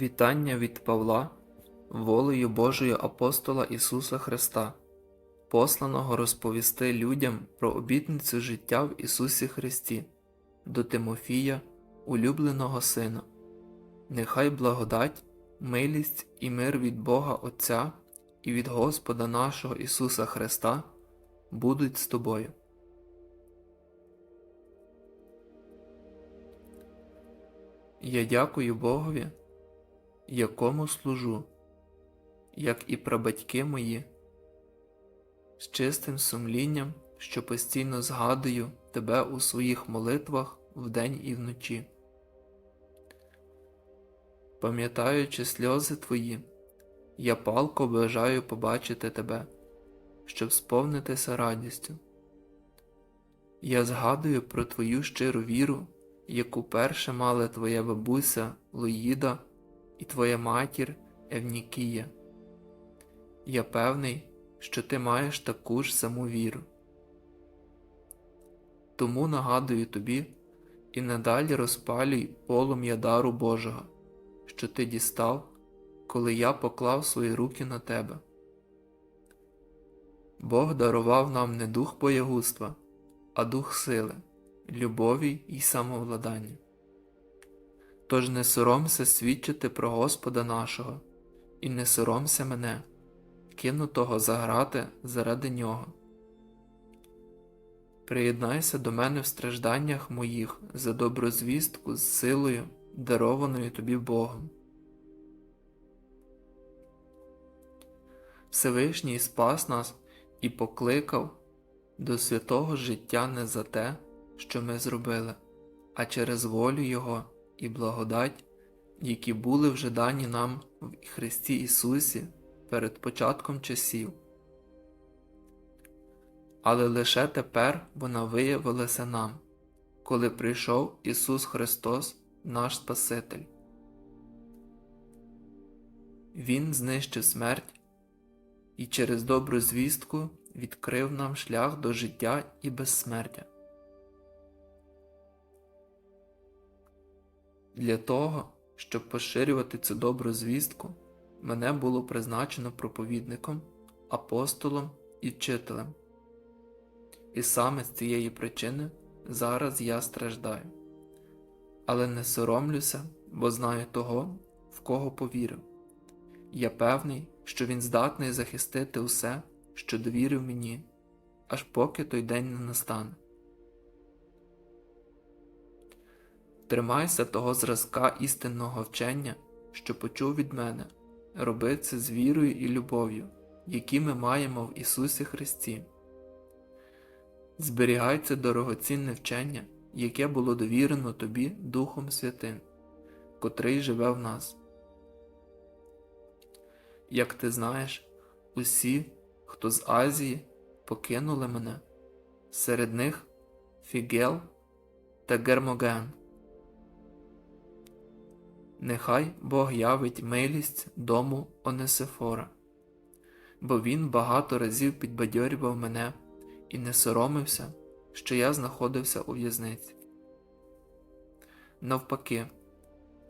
Вітання від Павла, волею Божою апостола Ісуса Христа, посланого розповісти людям про обітницю життя в Ісусі Христі, до Тимофія, улюбленого Сина. Нехай благодать, милість і мир від Бога Отця і від Господа нашого Ісуса Христа будуть з тобою. Я дякую Богові, якому служу, як і прабатьки мої, з чистим сумлінням, що постійно згадую тебе у своїх молитвах вдень і вночі. Пам'ятаючи сльози твої, я палко бажаю побачити тебе, щоб сповнитися радістю. Я згадую про твою щиру віру, яку перше мала твоя бабуся Лоїда і твоя матір Евнікія. Я певний, що ти маєш таку ж саму віру. Тому нагадую тобі і надалі розпалюй полум'я дару Божого, що ти дістав, коли я поклав свої руки на тебе. Бог дарував нам не дух боягузтва, а дух сили, любові і самовладання. Тож не соромся свідчити про Господа нашого, і не соромся мене, кинутого заграти заради нього. Приєднайся до мене в стражданнях моїх за добру звістку з силою, дарованою тобі Богом. Всевишній спас нас і покликав до святого життя не за те, що ми зробили, а через волю Його і благодать, які були вже дані нам в Христі Ісусі перед початком часів. Але лише тепер вона виявилася нам, коли прийшов Ісус Христос, наш Спаситель. Він знищив смерть і через добру звістку відкрив нам шлях до життя і безсмертя. Для того, щоб поширювати цю добру звістку, мене було призначено проповідником, апостолом і вчителем. І саме з цієї причини зараз я страждаю, але не соромлюся, бо знаю того, в кого повірив. Я певний, що він здатний захистити усе, що довірив мені, аж поки той день не настане. Тримайся того зразка істинного вчення, що почув від мене, роби це з вірою і любов'ю, які ми маємо в Ісусі Христі. Зберігай це дорогоцінне вчення, яке було довірено тобі Духом Святим, котрий живе в нас. Як ти знаєш, усі, хто з Азії, покинули мене, серед них Фігел та Гермоген. Нехай Бог явить милість дому Онесифора, бо він багато разів підбадьорював мене і не соромився, що я знаходився у в'язниці. Навпаки,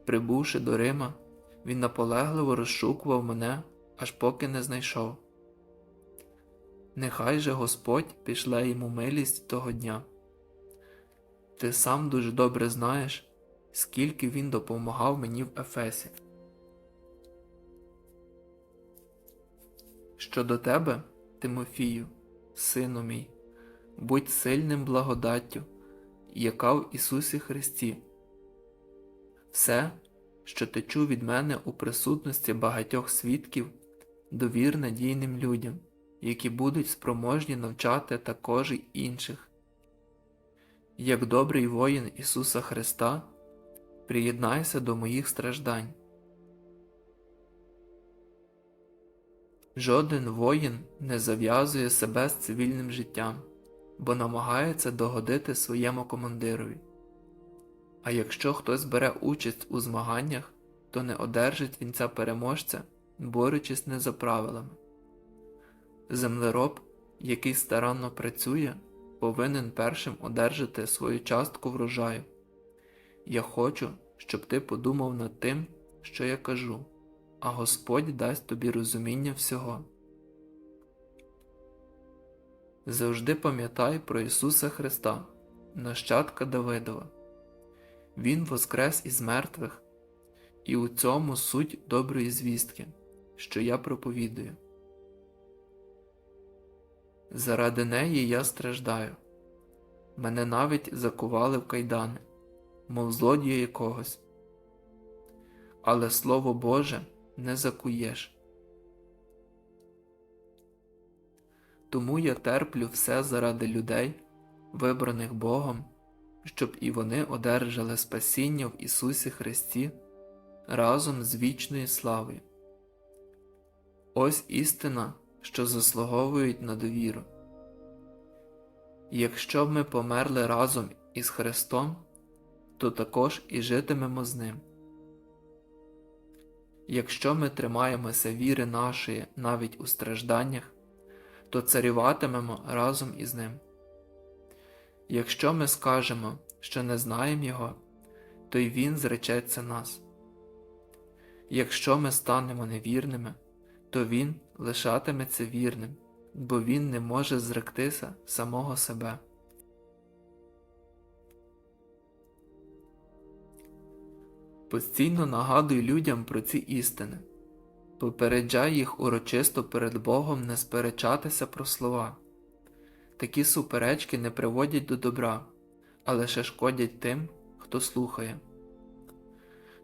прибувши до Рима, він наполегливо розшукував мене, аж поки не знайшов. Нехай же Господь пішле йому милість того дня. Ти сам дуже добре знаєш, скільки він допомагав мені в Ефесі. Щодо тебе, Тимофію, сину мій, будь сильним благодаттю, яка в Ісусі Христі. Все, що ти чув від мене у присутності багатьох свідків, довір надійним людям, які будуть спроможні навчати також і інших. Як добрий воїн Ісуса Христа, приєднайся до моїх страждань. Жоден воїн не зав'язує себе з цивільним життям, бо намагається догодити своєму командирові. А якщо хтось бере участь у змаганнях, то не одержить вінця переможця, борючись не за правилами. Землероб, який старанно працює, повинен першим одержати свою частку врожаю. Я хочу, щоб ти подумав над тим, що я кажу, а Господь дасть тобі розуміння всього. Завжди пам'ятай про Ісуса Христа, нащадка Давидова. Він воскрес із мертвих, і у цьому суть доброї звістки, що я проповідую. Заради неї я страждаю. Мене навіть закували в кайдани, мов злодія якогось. Але Слово Боже не закуєш. Тому я терплю все заради людей, вибраних Богом, щоб і вони одержали спасіння в Ісусі Христі разом з вічною славою. Ось істина, що заслуговують на довіру. Якщо б ми померли разом із Христом, то також і житимемо з Ним. Якщо ми тримаємося віри нашої навіть у стражданнях, то царюватимемо разом із Ним. Якщо ми скажемо, що не знаємо Його, то й Він зречеться нас. Якщо ми станемо невірними, то Він лишатиметься вірним, бо Він не може зректися самого себе. Постійно нагадуй людям про ці істини, попереджай їх урочисто перед Богом не сперечатися про слова. Такі суперечки не приводять до добра, а лише шкодять тим, хто слухає.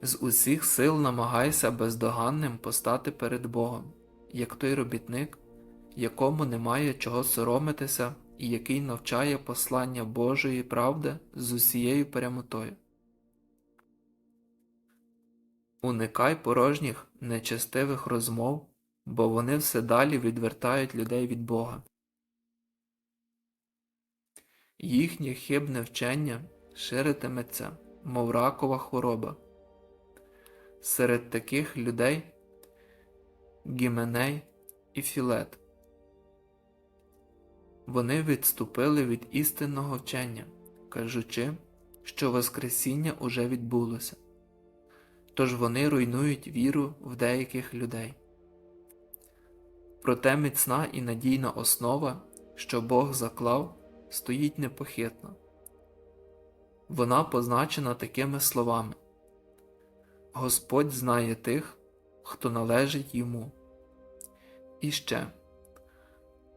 З усіх сил намагайся бездоганним постати перед Богом, як той робітник, якому немає чого соромитися і який навчає послання Божої правди з усією прямотою. Уникай порожніх нечестивих розмов, бо вони все далі відвертають людей від Бога. Їхнє хибне вчення ширитиметься, мов ракова хвороба. Серед таких людей Гіменей і Філет. Вони відступили від істинного вчення, кажучи, що Воскресіння уже відбулося тож вони руйнують віру в деяких людей. Проте міцна і надійна основа, що Бог заклав, стоїть непохитно. Вона позначена такими словами Господь знає тих, хто належить йому. І ще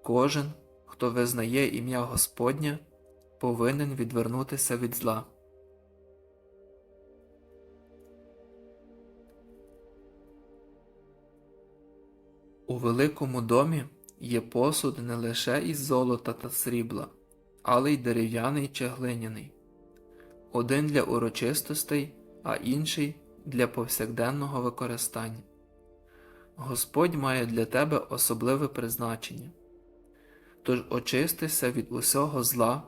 кожен, хто визнає ім'я Господнє, повинен відвернутися від зла. У великому домі є посуд не лише із золота та срібла, але й дерев'яний чи глиняний, один для урочистостей, а інший для повсякденного використання. Господь має для тебе особливе призначення. Тож очистися від усього зла,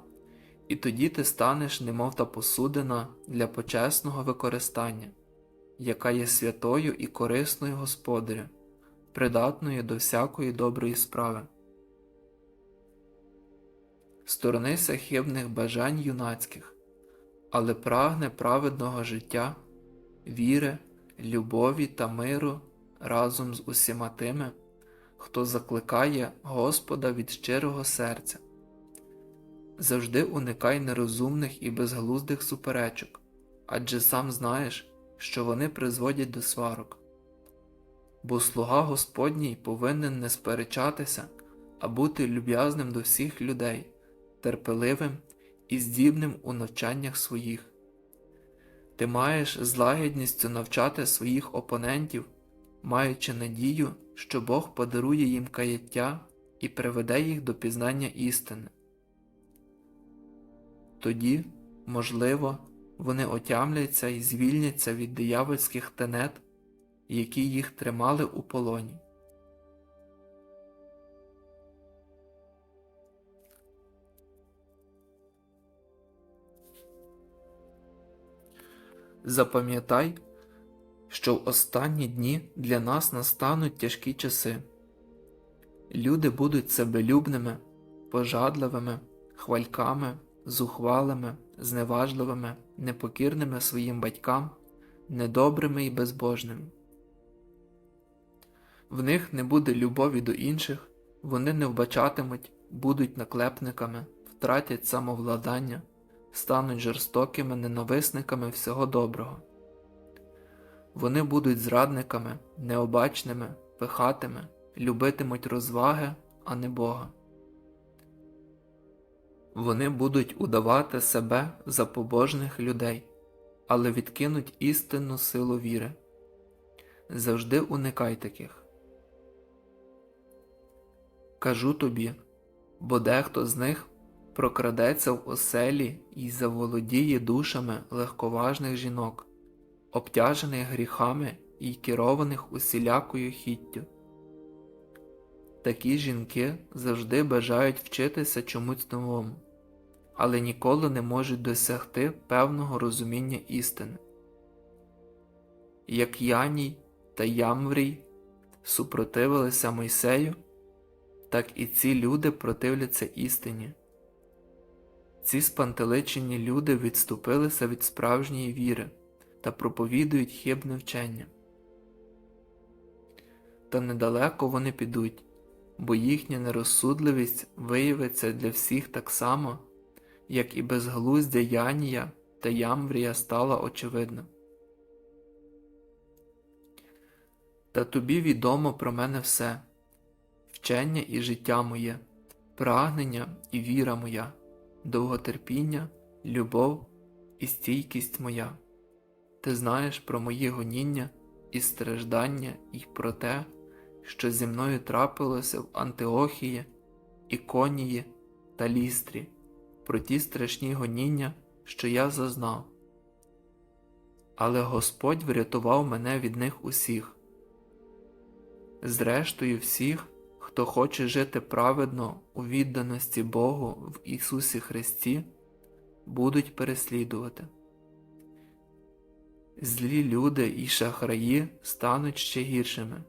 і тоді ти станеш, немов та посудина для почесного використання, яка є святою і корисною Господаря придатною до всякої доброї справи. Сторонися хибних бажань юнацьких, але прагне праведного життя, віри, любові та миру разом з усіма тими, хто закликає Господа від щирого серця. Завжди уникай нерозумних і безглуздих суперечок, адже сам знаєш, що вони призводять до сварок бо слуга Господній повинен не сперечатися, а бути люб'язним до всіх людей, терпеливим і здібним у навчаннях своїх. Ти маєш з лагідністю навчати своїх опонентів, маючи надію, що Бог подарує їм каяття і приведе їх до пізнання істини. Тоді, можливо, вони отямляться і звільняться від диявольських тенет які їх тримали у полоні. Запам'ятай, що в останні дні для нас настануть тяжкі часи. Люди будуть себелюбними, пожадливими, хвальками, зухвалими, зневажливими, непокірними своїм батькам, недобрими і безбожними. В них не буде любові до інших, вони не вбачатимуть, будуть наклепниками, втратять самовладання, стануть жорстокими ненависниками всього доброго. Вони будуть зрадниками, необачними, пихатими, любитимуть розваги, а не Бога. Вони будуть удавати себе за побожних людей, але відкинуть істинну силу віри. Завжди уникай таких. Кажу тобі, бо дехто з них прокрадеться в оселі і заволодіє душами легковажних жінок, обтяжених гріхами і керованих усілякою хіттю. Такі жінки завжди бажають вчитися чомусь новому, але ніколи не можуть досягти певного розуміння істини. Як Яній та Ямврій супротивилися Мойсею, так і ці люди противляться істині. Ці спантеличені люди відступилися від справжньої віри та проповідують хибне вчення. Та недалеко вони підуть, бо їхня нерозсудливість виявиться для всіх так само, як і безглуздя Янія та Ямврія стала очевидним. Та тобі відомо про мене все вчення і життя моє, прагнення і віра моя, довготерпіння, любов і стійкість моя. Ти знаєш про мої гоніння і страждання і про те, що зі мною трапилося в Антиохії, Іконії та Лістрі, про ті страшні гоніння, що я зазнав. Але Господь врятував мене від них усіх. Зрештою, всіх, хто хоче жити праведно у відданості Богу в Ісусі Христі, будуть переслідувати. Злі люди і шахраї стануть ще гіршими,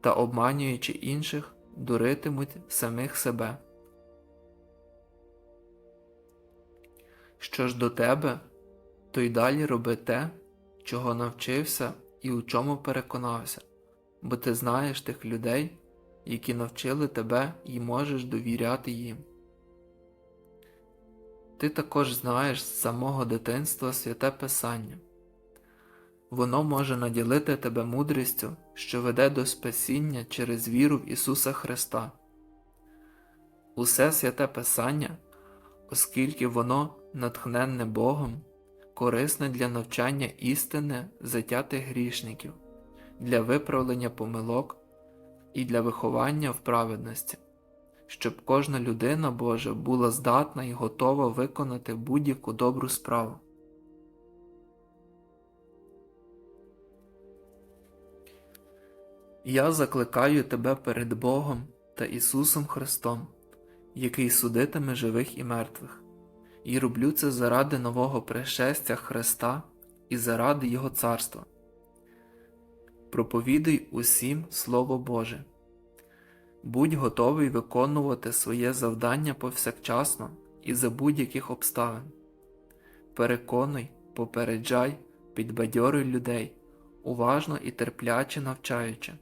та, обманюючи інших, дуритимуть самих себе. Що ж до тебе, то й далі роби те, чого навчився і у чому переконався, бо ти знаєш тих людей, які навчили тебе і можеш довіряти їм. Ти також знаєш з самого дитинства святе Писання. Воно може наділити тебе мудрістю, що веде до спасіння через віру в Ісуса Христа. Усе святе Писання, оскільки воно натхненне Богом, корисне для навчання істини затятих грішників, для виправлення помилок і для виховання в праведності, щоб кожна людина Божа була здатна і готова виконати будь-яку добру справу. Я закликаю тебе перед Богом та Ісусом Христом, який судитиме живих і мертвих, і роблю це заради нового пришестя Христа і заради Його царства. Проповідуй усім Слово Боже. Будь готовий виконувати своє завдання повсякчасно і за будь-яких обставин. Переконуй, попереджай, підбадьорюй людей, уважно і терпляче навчаючи.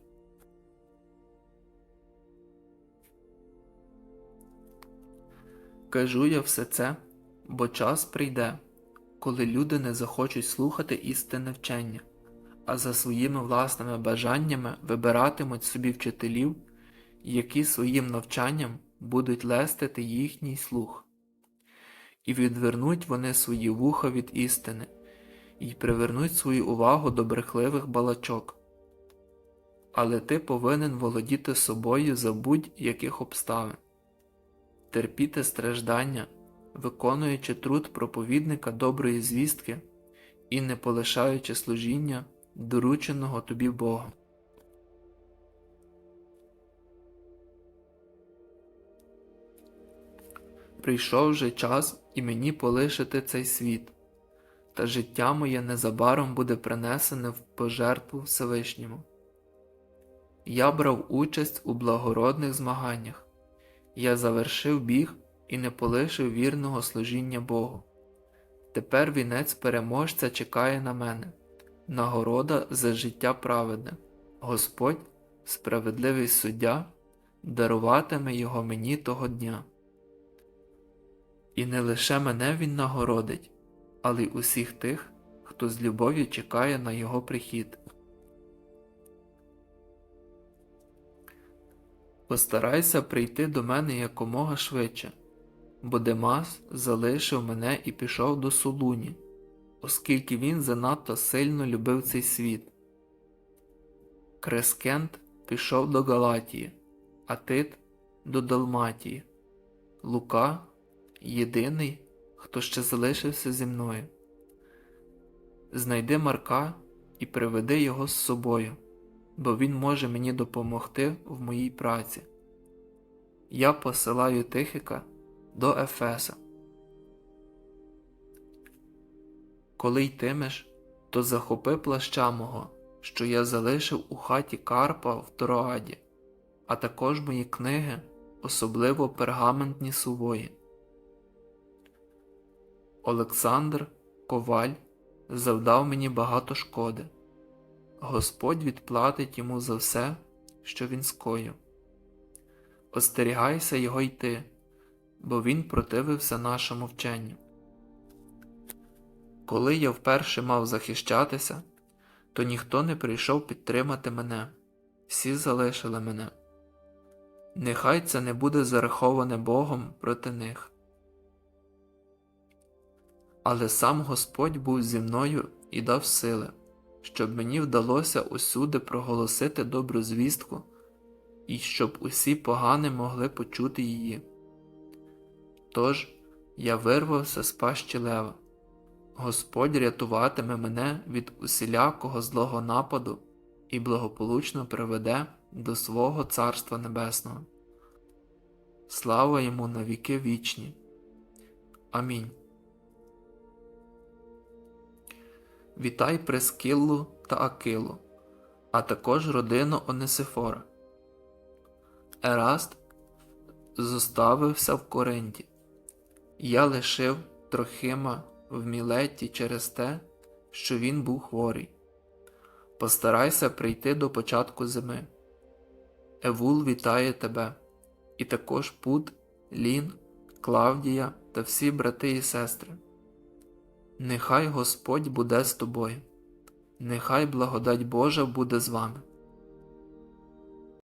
Кажу я все це, бо час прийде, коли люди не захочуть слухати істинне вчення, а за своїми власними бажаннями вибиратимуть собі вчителів, які своїм навчанням будуть лестити їхній слух, і відвернуть вони свої вуха від істини, і привернуть свою увагу до брехливих балачок. Але ти повинен володіти собою за будь-яких обставин терпіти страждання, виконуючи труд проповідника доброї звістки і не полишаючи служіння, дорученого тобі Богом. Прийшов вже час і мені полишити цей світ, та життя моє незабаром буде принесене в пожертву Всевишньому. Я брав участь у благородних змаганнях, я завершив біг і не полишив вірного служіння Богу. Тепер вінець переможця чекає на мене, нагорода за життя праведне. Господь, справедливий суддя, даруватиме його мені того дня. І не лише мене він нагородить, але й усіх тих, хто з любов'ю чекає на його прихід. Постарайся прийти до мене якомога швидше, бо Демас залишив мене і пішов до Солуні, оскільки він занадто сильно любив цей світ. Крескент пішов до Галатії, а Тит до Далматії. Лука єдиний, хто ще залишився зі мною. Знайди Марка і приведи його з собою, бо він може мені допомогти в моїй праці. Я посилаю Тихика до Ефеса. Коли йтимеш, то захопи плаща мого, що я залишив у хаті Карпа в Тороаді, а також мої книги, особливо пергаментні сувої. Олександр Коваль завдав мені багато шкоди. Господь відплатить йому за все, що він скоїв. Остерігайся його йти, бо він противився нашому вченню. Коли я вперше мав захищатися, то ніхто не прийшов підтримати мене, всі залишили мене. Нехай це не буде зараховане Богом проти них. Але сам Господь був зі мною і дав сили, щоб мені вдалося усюди проголосити добру звістку і щоб усі погани могли почути її. Тож я вирвався з пащі лева. Господь рятуватиме мене від усілякого злого нападу і благополучно приведе до свого Царства Небесного. Слава йому на віки вічні. Амінь. Вітай Прескиллу та Акилу, а також родину Онесифора. Ераст зоставився в Коринті. Я лишив Трохима в Мілеті через те, що він був хворий. Постарайся прийти до початку зими. Евул вітає тебе, і також Пут, Лін, Клавдія та всі брати і сестри. Нехай Господь буде з тобою, нехай благодать Божа буде з вами.